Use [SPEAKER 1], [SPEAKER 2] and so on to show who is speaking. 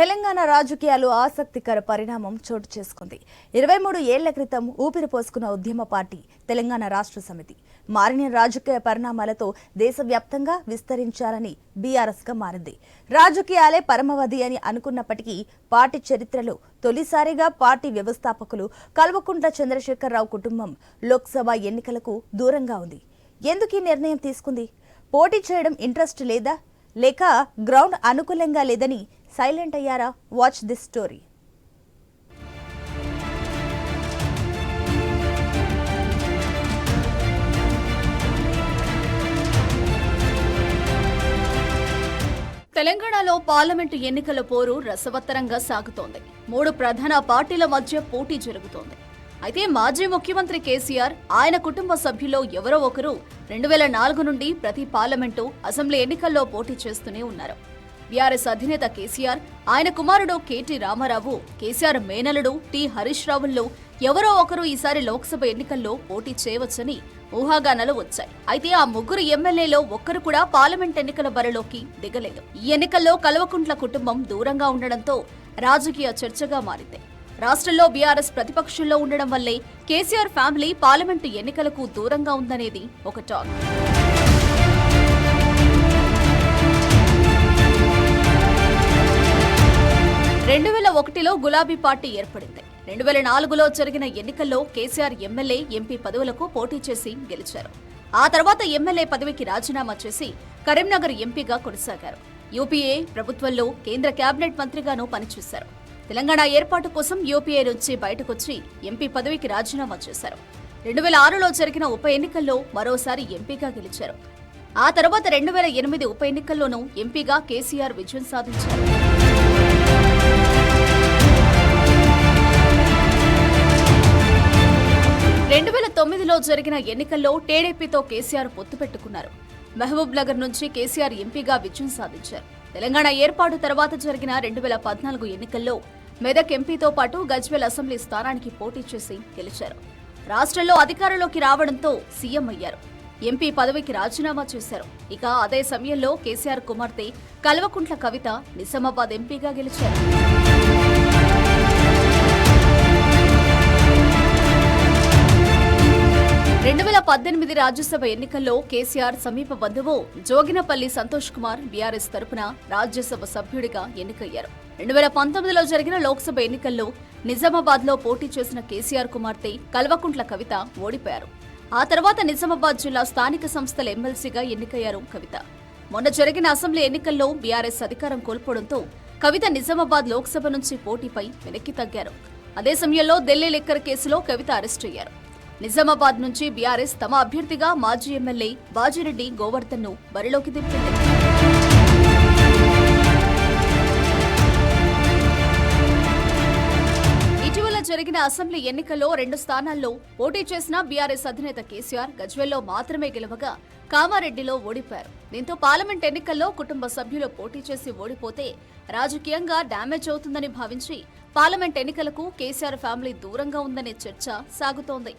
[SPEAKER 1] తెలంగాణ రాజకీయాలు ఆసక్తికర పరిణామం చోటు చేసుకుంది. ఇరవై మూడు ఏళ్ళ క్రితం ఊపిరి పోసుకున్న ఉద్యమ పార్టీ తెలంగాణ రాష్ట్ర సమితి. మారిన రాజకీయ పరిణామాలతో దేశవ్యాప్తంగా విస్తరించాలని బీఆర్ఎస్గా మారింది. రాజకీయాలే పరమవధి అని అనుకున్నప్పటికీ పార్టీ చరిత్రలో తొలిసారిగా పార్టీ వ్యవస్థాపకులు కల్వకుంట్ల చంద్రశేఖరరావు కుటుంబం లోక్సభ ఎన్నికలకు దూరంగా ఉంది. ఎందుకు ఈ నిర్ణయం తీసుకుంది? పోటీ చేయడం ఇంట్రెస్ట్ లేదా? లేక గ్రౌండ్ అనుకూలంగా లేదని సైలెంట్ అయ్యారా? వాచ్ దిస్ స్టోరీ
[SPEAKER 2] తెలంగాణలో పార్లమెంటు ఎన్నికల పోరు రసవత్తరంగా సాగుతోంది. మూడు ప్రధాన పార్టీల మధ్య పోటీ జరుగుతోంది. అయితే మాజీ ముఖ్యమంత్రి కేసీఆర్ ఆయన కుటుంబ సభ్యుల్లో ఎవరో ఒకరు రెండు వేల నాలుగు నుండి ప్రతి పార్లమెంటు అసెంబ్లీ ఎన్నికల్లో పోటీ చేస్తూనే ఉన్నారు. బీఆర్ఎస్ అధినేత కేసీఆర్ ఆయన కుమారుడు కేటీ రామారావు కేసీఆర్ మేనలుడు టి హరీష్ రావుల్లో ఎవరో ఒకరు ఈసారి లోక్సభ ఎన్నికల్లో పోటీ చేయవచ్చని ఊహాగానాలు వచ్చాయి. అయితే ఆ ముగ్గురు ఎమ్మెల్యేలో ఒక్కరు కూడా పార్లమెంట్ ఎన్నికల బరిలోకి దిగలేదు. ఈ ఎన్నికల్లో కల్వకుంట్ల కుటుంబం దూరంగా ఉండడంతో రాజకీయ చర్చగా మారింది. రాష్ట్రంలో బీఆర్ఎస్ ప్రతిపక్షంలో ఉండడం వల్లే కేసీఆర్ ఫ్యామిలీ పార్లమెంటు ఎన్నికలకు దూరంగా ఉందనేది ఒక టాక్. గులాబీ పార్టీ ఏర్పడింది. రెండు వేల నాలుగులో జరిగిన ఎన్నికల్లో కేసీఆర్ ఎమ్మెల్యే ఎంపీ పదవులకు పోటీ చేసి గెలిచారు. ఆ తర్వాత ఎమ్మెల్యే పదవికి రాజీనామా చేసి కరీంనగర్ ఎంపీగా కొనసాగారు. యూపీఏ ప్రభుత్వంలో కేంద్ర కేబినెట్ మంత్రిగానూ పనిచేశారు. తెలంగాణ ఏర్పాటు కోసం యూపీఏ నుంచి బయటకొచ్చి ఎంపీ పదవికి రాజీనామా చేశారు. రెండు వేల ఆరులో జరిగిన ఉప ఎన్నికల్లో మరోసారి ఎంపీగా గెలిచారు. ఆ తర్వాత రెండు వేల ఎనిమిది ఉప ఎన్నికల్లోనూ ఎంపీగా కేసీఆర్ విజయం సాధించారు. జరిగిన ఎన్నికల్లో టీడీపీతో కేసీఆర్ పొత్తు పెట్టుకున్నారు. మహబూబ్ నగర్ నుంచి కేసీఆర్ ఎంపీగా విజయం సాధించారు. తెలంగాణ ఏర్పాటు తర్వాత జరిగిన రెండు వేల పద్నాలుగు ఎన్నికల్లో మెదక్ ఎంపీతో పాటు గజ్వేల్ అసెంబ్లీ స్థానానికి పోటీ చేసి గెలిచారు. రాష్ట్రంలో అధికారంలోకి రావడంతో సీఎం అయ్యారు. ఎంపీ పదవికి రాజీనామా చేశారు. ఇక అదే సమయంలో కేసీఆర్ కుమార్తె కల్వకుంట్ల కవిత నిజామాబాద్ ఎంపీగా గెలిచారు. పద్దెనిమిది రాజ్యసభ ఎన్నికల్లో కేసీఆర్ సమీప బంధువు జోగినపల్లి సంతోష్ కుమార్ బీఆర్ఎస్ తరపున రాజ్యసభ సభ్యుడిగా ఎన్నికయ్యారు. రెండు వేల పంతొమ్మిదిలో జరిగిన లోక్సభ ఎన్నికల్లో నిజామాబాద్లో పోటీ చేసిన కేసీఆర్ కుమార్తె కల్వకుంట్ల కవిత ఓడిపోయారు. ఆ తర్వాత నిజామాబాద్ జిల్లా స్థానిక సంస్థల ఎమ్మెల్సీగా ఎన్నికయ్యారు కవిత. మొన్న జరిగిన అసెంబ్లీ ఎన్నికల్లో బీఆర్ఎస్ అధికారం కోల్పోవడంతో కవిత నిజామాబాద్ లోక్సభ నుంచి పోటీపై వెనక్కి తగ్గారు. అదే సమయంలో ఢిల్లీ లిక్కర్ కేసులో కవిత అరెస్ట్ అయ్యారు. నిజామాబాద్ నుంచి బీఆర్ఎస్ తమ అభ్యర్థిగా మాజీ ఎమ్మెల్యే బాజిరెడ్డి గోవర్ధన్ను బరిలోకి దింపింది. ఇటీవల జరిగిన అసెంబ్లీ ఎన్నికల్లో రెండు స్థానాల్లో పోటీ చేసిన బీఆర్ఎస్ అధినేత కేసీఆర్ గజ్వేల్లో మాత్రమే గెలవగా కామారెడ్డిలో ఓడిపోయారు. దీంతో పార్లమెంట్ ఎన్నికల్లో కుటుంబ సభ్యులు పోటీ చేసి ఓడిపోతే రాజకీయంగా డ్యామేజ్ అవుతుందని భావించి పార్లమెంట్ ఎన్నికలకు కేసీఆర్ ఫ్యామిలీ దూరంగా ఉందనే చర్చ సాగుతోంది.